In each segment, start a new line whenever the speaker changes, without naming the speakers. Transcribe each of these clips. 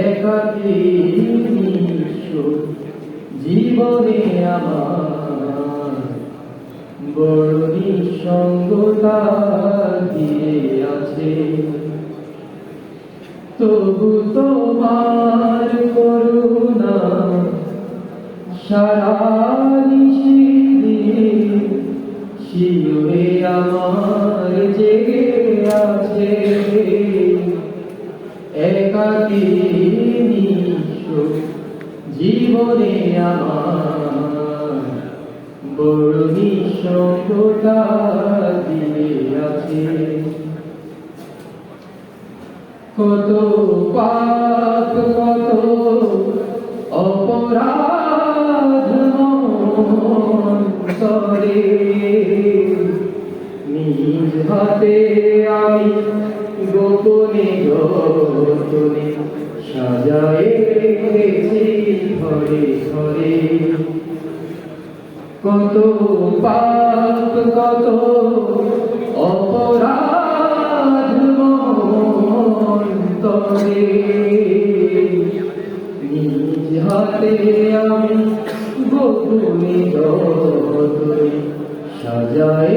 একাকী জীবনে আমার বড় নিঃসঙ্গতা দিয়ে আছে তবু তোমার করুণা সারা নিশিদিন শিরে আমার জেগে আছে। একাকী জীবনে আমার বড় দিয়ে আছে। কত পাপ কত অপরাধ গোপনে রেখেছি ঘরে ঘরে। কত পাপ কত অপরাধ নিজ হাতে আমি গোপনে ধরে সাজায়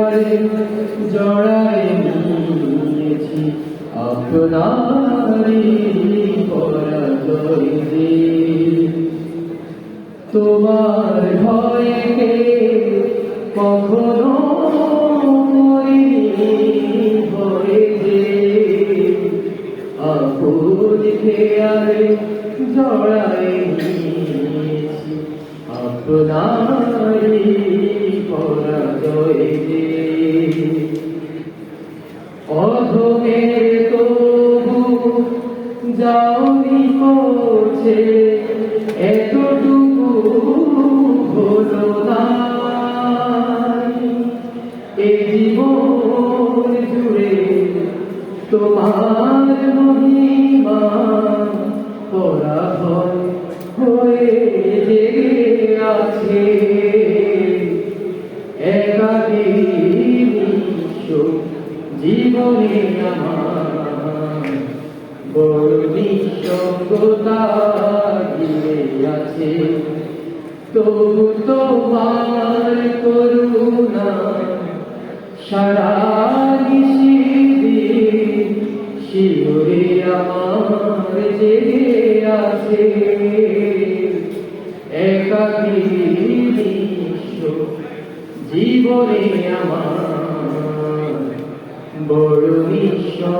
খেয়ালে জড়াই নিয়েছি। আপনারই পরাজয় তোমার ভয়কে কখনো ভয়ে যে। খেয়ালে জড়াই নিয়েছি। আপনারই অধমের তবু পৌঁছে, এতটুকু হলো না। এ জীবন জুড়ে তোমার মহিমা হয়ে জেগে আছে। বিশ্ব জীবনে আমার বড় নিঃসঙ্গতা দিয়ে আছে। তবু তোমার করুণা সারা শিরে আমার জেগে আছে। একাকী জীবনে আমার বড় ঈশ্বর